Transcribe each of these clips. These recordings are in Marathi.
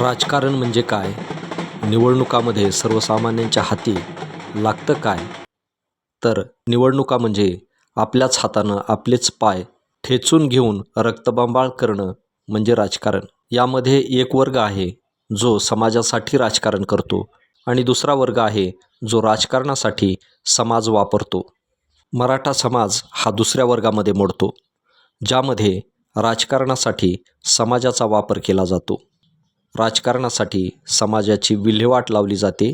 राजकारण म्हणजे काय? निवडणुकामध्ये सर्वसामान्यांच्या हाती लागतं काय? तर निवडणुका म्हणजे आपल्याच हातानं आपलेच पाय ठेचून घेऊन रक्तबंबाळ करणं म्हणजे राजकारण. यामध्ये एक वर्ग आहे जो समाजासाठी राजकारण करतो आणि दुसरा वर्ग आहे जो राजकारणासाठी समाज वापरतो. मराठा समाज हा दुसऱ्या वर्गामध्ये मोडतो ज्यामध्ये राजकारणासाठी समाजाचा वापर केला जातो. राजकारणासाठी समाजाची विल्हेवाट लावली जाते.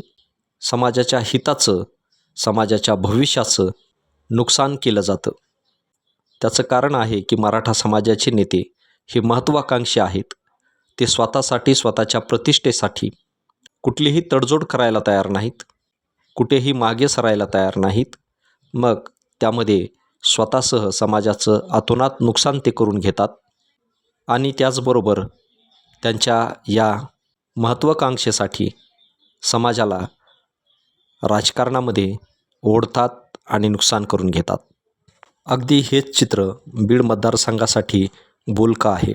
समाजाच्या हिताचं समाजाच्या भविष्याचं नुकसान केलं जातं. त्याचं कारण आहे की मराठा समाजाचे नेते हे महत्त्वाकांक्षी आहेत. ते स्वतःसाठी स्वतःच्या प्रतिष्ठेसाठी कुठलीही तडजोड करायला तयार नाहीत. कुठेही मागे सरायला तयार नाहीत. मग त्यामध्ये स्वतःसह समाजाचं अतोनात नुकसान ते करून घेतात. आणि त्याचबरोबर त्यांच्या या महत्त्वाकांक्षेसाठी समाजाला राजकारणामध्ये ओढतात आणि नुकसान करून घेतात. अगदी हेच चित्र बीड मतदारसंघासाठी बोलकं आहे.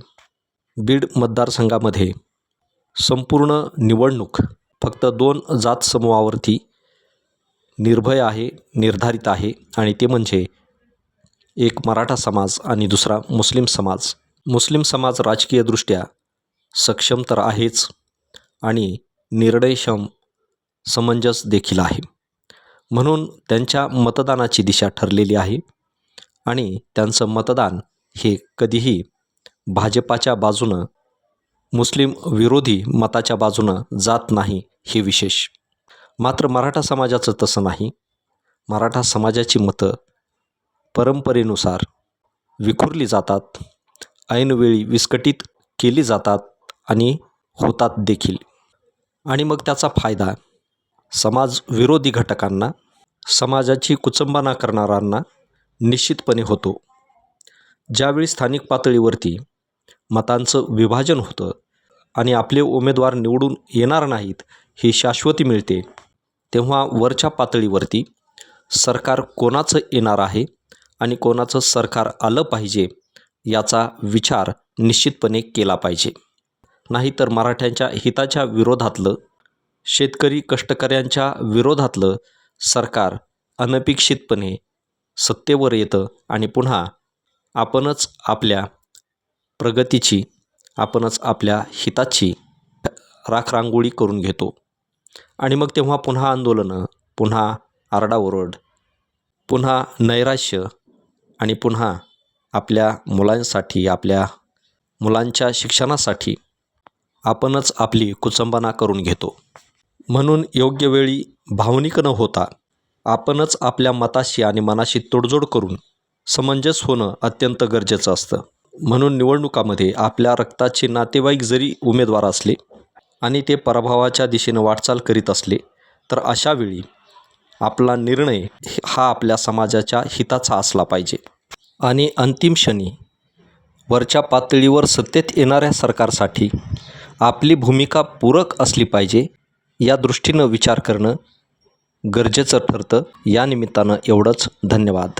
बीड मतदारसंघामध्ये संपूर्ण निवडणूक फक्त दोन जात समूहावरती निर्भय आहे निर्धारित आहे आणि ते म्हणजे एक मराठा समाज आणि दुसरा मुस्लिम समाज. मुस्लिम समाज राजकीयदृष्ट्या सक्षम तर आहेच आणि निर्णयक्षम समंजस देखील आहे. म्हणून त्यांच्या मतदानाची दिशा ठरलेली आहे आणि त्यांचं मतदान हे कधीही भाजपाच्या बाजूनं मुस्लिम विरोधी मताच्या बाजूनं जात नाही हे विशेष. मात्र मराठा समाजाचं तसं नाही. मराठा समाजाची मतं परंपरेनुसार विखुरली जातात ऐनवेळी विस्कटीत केली जातात आणि होतात देखील. आणि मग त्याचा फायदा समाज विरोधी घटकांना समाजाची कुचंबना करणाऱ्यांना निश्चितपणे होतो. ज्यावेळी स्थानिक पातळीवरती मतांचं विभाजन होतं आणि आपले उमेदवार निवडून येणार नाहीत ही शाश्वती मिळते तेव्हा वरच्या पातळीवरती सरकार कोणाचं येणार आहे आणि कोणाचं सरकार आलं पाहिजे याचा विचार निश्चितपणे केला पाहिजे. नाहीतर मराठ्यांच्या हिताच्या विरोधातलं शेतकरी कष्टकऱ्यांच्या विरोधातलं सरकार अनपेक्षितपणे सत्तेवर येतं आणि पुन्हा आपणच आपल्या प्रगतीची आपणच आपल्या हिताची राखरांगोळी करून घेतो. आणि मग तेव्हा पुन्हा आंदोलनं पुन्हा आरडाओरड पुन्हा नैराश्य आणि पुन्हा आपल्या मुलांसाठी आपल्या मुलांच्या शिक्षणासाठी आपणच आपली कुचंबना करून घेतो. म्हणून योग्य वेळी भावनिक न होता आपणच आपल्या मताशी आणि मनाशी तोडजोड करून समंजस होणं अत्यंत गरजेचं असतं. म्हणून निवडणुकामध्ये आपल्या रक्ताचे नातेवाईक जरी उमेदवार असले आणि ते पराभवाच्या दिशेनं वाटचाल करीत असले तर अशावेळी आपला निर्णय हा आपल्या समाजाच्या हिताचा असला पाहिजे. आणि अंतिम क्षणी वरच्या पातळीवर सत्तेत येणाऱ्या सरकारसाठी आपली भूमिका पूरक असली पाहिजे या दृष्टीनं विचार करणं गरजेचं ठरतं. या निमित्तानं एवढंच. धन्यवाद.